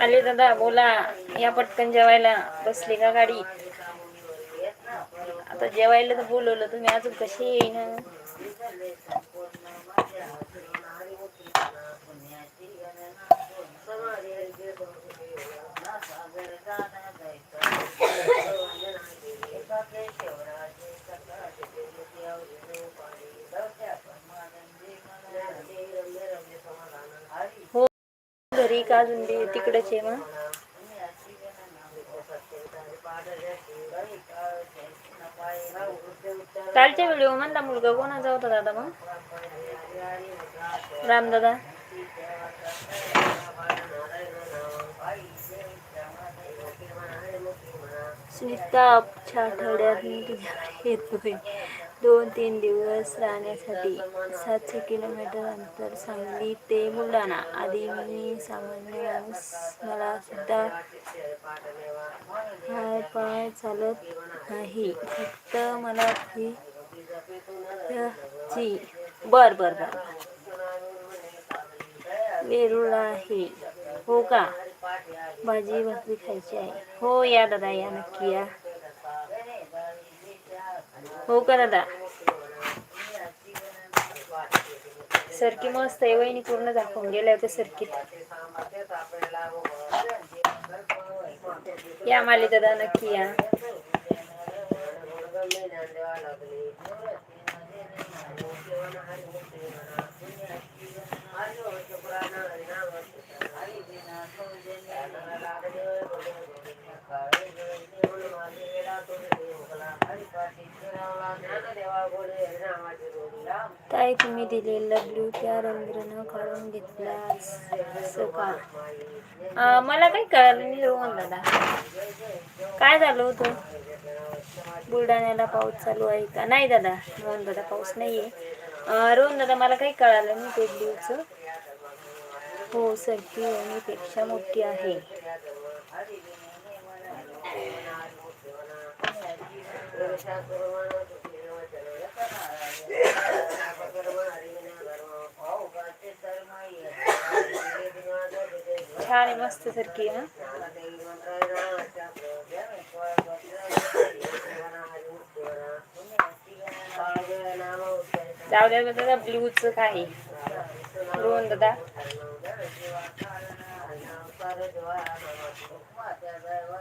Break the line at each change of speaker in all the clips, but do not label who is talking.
आले दादा बोला. या पटकन जेवायला बसली का गाडी? आता जेवायला तर बोलवलं तुम्ही अजून कशी येईन हो ही का अजून बी तिकडेच आहे मग. कालच्या व्हिडिओ म्हणला मुलगा कोणाचा होता दादा मग? रामदादा स्मिता आठवड्यात मी तुझ्याकडे येतोय. दोन तीन दिवस राहण्यासाठी सातशे किलोमीटर अंतर सांगली ते बुलढाणा. आधी मी सामान्य माणूस मला सुद्धा हाय पाय चालत नाही. फक्त मला ती ची बर बर बर वेरूळ आहे. हो का? भाजी भाकरी खायची आहे. हो या दादा या नक्की या. हो का दादा? सरकी मस्त आहे वहिनी पूर्ण दाखवून गेल्या होत्या सरकीत. या माली दादा नक्की या. ताई तुम्ही दिलेला ब्लू त्या रंध्रनं काढून घेतला असं का? मला काही कळलं नाही रोहन दादा. काय झालं होतं? बुलढाण्याला पाऊस चालू आहे का? नाही दादा रोहन दादा पाऊस नाही आहे रोहन दादा मला काही कळालं नाही ते ब्लूचं. हो सरकी पेक्षा मोठी आहे. छान आहे मस्त सारखी हा. जाऊ द्या दादा ब्लूच काही. रोहन दादा.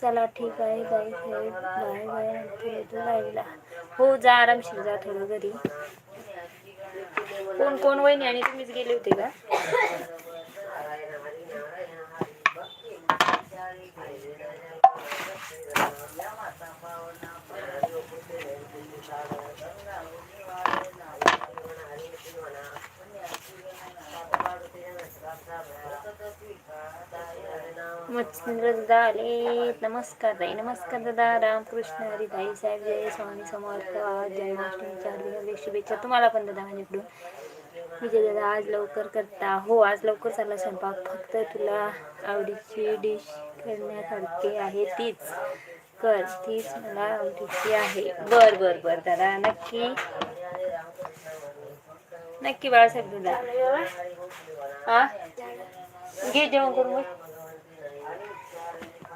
चला ठीक आहे बाय बाय बाय बाय लाईव्हला हो जा आरामशीर जा थोडं घरी. कोण कोण वहिनी आणि तुम्हीच गेले होते का? मच्छिंद्र दादा आले नमस्कार ताई नमस्कार दादा रामकृष्ण हरिभाई साहेब जय स्वामी समर्थ आज जन्माष्टमीच्या हार्दिक शुभेच्छा तुम्हाला पण दादा माझ्याकडून. विजय दादा आज लवकर करता. हो आज लवकर चालला स्वयंपाक. फक्त तुला आवडीची डिश करण्यासारखी आहे तीच. कर तीच मला आवडीची आहे. बर बर बर दादा नक्की. नक्की बाळासाहेब दादा. हा घे जेवण करून